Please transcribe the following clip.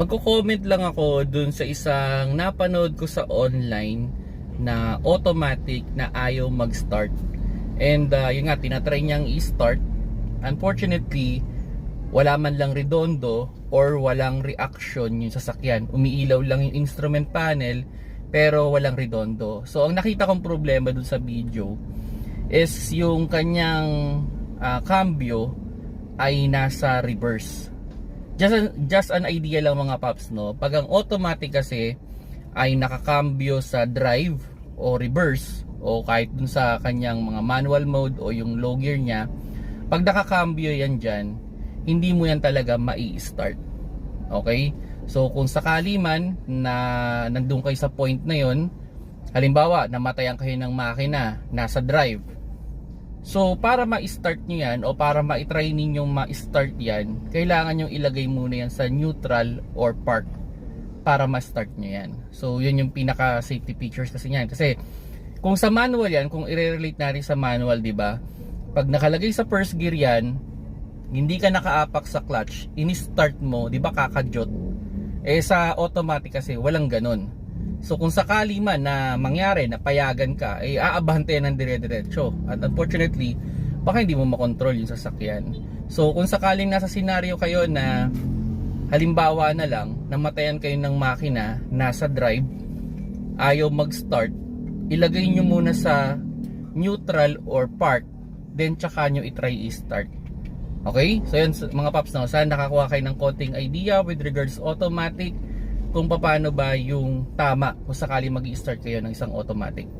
Magko-comment lang ako dun sa isang napanood ko sa online na automatic na ayaw mag-start. And uh, yun nga, tinatry niyang i-start. Unfortunately, wala man lang redondo or walang reaction yung sasakyan. Umiilaw lang yung instrument panel pero walang redondo. So ang nakita kong problema dun sa video is yung kanyang ah, cambio ay nasa reverse. Just an, just an idea lang mga paps no. Pag ang automatic kasi ay nakakambyo sa drive o reverse o kahit dun sa kanyang mga manual mode o yung low gear niya, pag nakakambyo yan dyan, hindi mo yan talaga mai-start. Okay? So kung sakali man na nandun kayo sa point na yon, halimbawa namatayan kayo ng makina, nasa drive. So para ma-start nyo yan o para ma-try ninyong ma-start yan, kailangan nyo ilagay muna yan sa neutral or park para ma-start nyo yan. So yun yung pinaka safety features kasi niyan. Kasi kung sa manual yan, kung i-relate natin sa manual, di ba? Pag nakalagay sa first gear yan, hindi ka nakaapak sa clutch, ini-start mo, di ba kakadyot? Eh sa automatic kasi walang ganun. So kung sakali man na mangyari na payagan ka, eh aabante ng dire-diretso. At unfortunately, baka hindi mo makontrol yung sasakyan. So kung sakaling nasa senaryo kayo na halimbawa na lang, namatayan kayo ng makina, nasa drive, ayaw mag-start, ilagay nyo muna sa neutral or park, then tsaka nyo itry i-start. Okay? So yun mga paps no, sana nakakuha kayo ng konting idea with regards automatic kung paano ba yung tama kung sakali mag start kayo ng isang automatic.